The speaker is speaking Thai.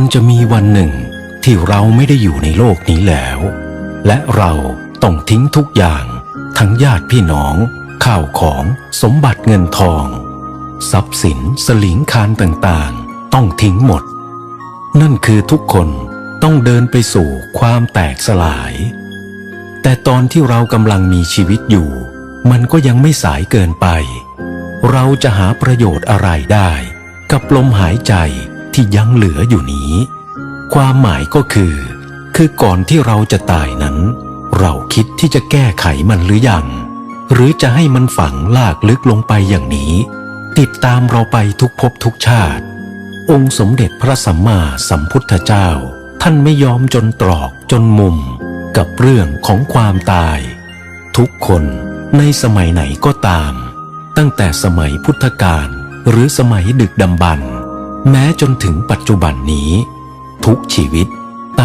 มันจะมีวันหนึ่งที่เราไม่ได้อยู่ในโลกนี้แล้ว และเราต้องทิ้งทุกอย่าง ทั้งญาติพี่น้อง ข้าวของสมบัติเงินทอง ทรัพย์สินสลิงคารต่างๆ ต้องทิ้งหมด นั่นคือทุกคนต้องเดินไปสู่ความแตกสลาย แต่ตอนที่เรากำลังมีชีวิตอยู่ มันก็ยังไม่สายเกินไป เราจะหาประโยชน์อะไรได้ กับลมหายใจ ที่ยังเหลืออยู่นี้ ความหมายก็คือ คือก่อนที่เราจะตายนั้น เราคิดที่จะแก้ไขมันหรือยัง หรือจะให้มันฝังลากลึกลงไปอย่างนี้ ติดตามเราไปทุกภพทุกชาติ องค์สมเด็จพระสัมมาสัมพุทธเจ้า ท่านไม่ยอมจนตรอกจนมุม กับเรื่องของความตาย ทุกคนในสมัยไหนก็ตาม ตั้งแต่สมัยพุทธกาลหรือสมัยดึกดำบรรพ์ แม้จนถึงปัจจุบันนี้ ทุกชีวิต